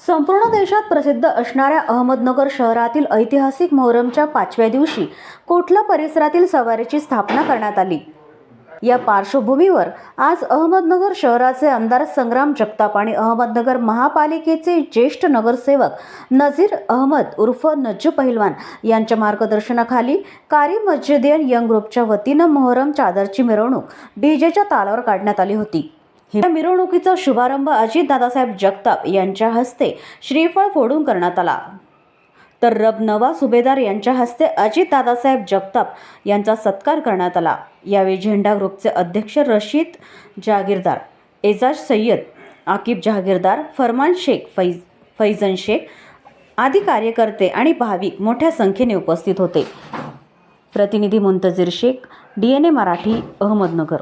संपूर्ण देशात प्रसिद्ध असणाऱ्या अहमदनगर शहरातील ऐतिहासिक मोहरमच्या पाचव्या दिवशी कोटला परिसरातील सवारीची स्थापना करण्यात आली? या पार्श्वभूमीवर आज अहमदनगर शहराचे आमदार संग्राम जगताप आणि अहमदनगर महापालिकेचे ज्येष्ठ नगरसेवक नझीर अहमद उर्फ नज्जू पहिलवान यांच्या मार्गदर्शनाखाली कारी मस्जिदियन यंग ग्रुपच्या वतीनं मोहरम चादरची मिरवणूक डीजेच्या तालावर काढण्यात आली होती. या मिरवणुकीचा शुभारंभ अजित दादासाहेब जगताप यांच्या हस्ते श्रीफळ फोडून करण्यात आला. तर रब नवा सुभेदार यांच्या हस्ते अजित दादासाहेब जगताप यांचा सत्कार करण्यात आला. यावेळी झेंडा ग्रुपचे अध्यक्ष रशीद जागीरदार एजाज सय्यद आकिब जहागीरदार फरमान शेख फैज फैजन शेख आदी कार्यकर्ते आणि भाविक मोठ्या संख्येने उपस्थित होते. प्रतिनिधी Muntazir Shaikh D N A Marathi Ahmednagar.